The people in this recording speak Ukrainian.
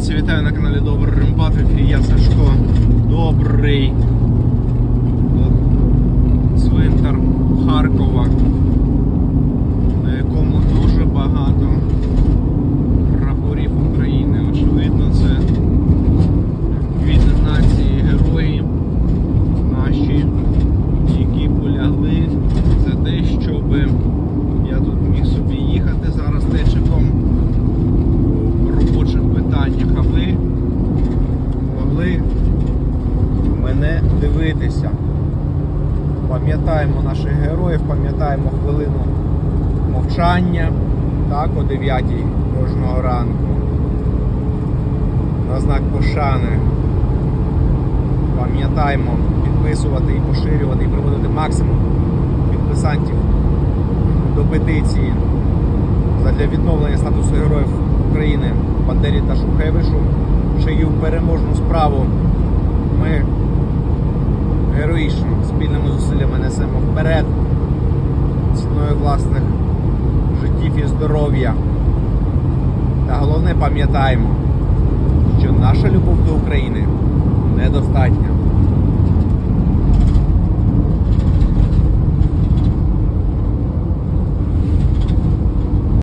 інформація. Вітаю на каналі Добрий Ремпат, я Сашко. Добрий дивитися. Пам'ятаємо наших героїв, пам'ятаємо хвилину мовчання так, о 9 кожного ранку. На знак пошани. Пам'ятаємо підписувати і поширювати, і приводити максимум підписантів до петиції для відновлення статусу героїв України Бандері та Шухевичу, чию переможну справу ми героїчно, спільними зусиллями несемо вперед, ціною власних життів і здоров'я. Та головне пам'ятаємо, що наша любов до України недостатня.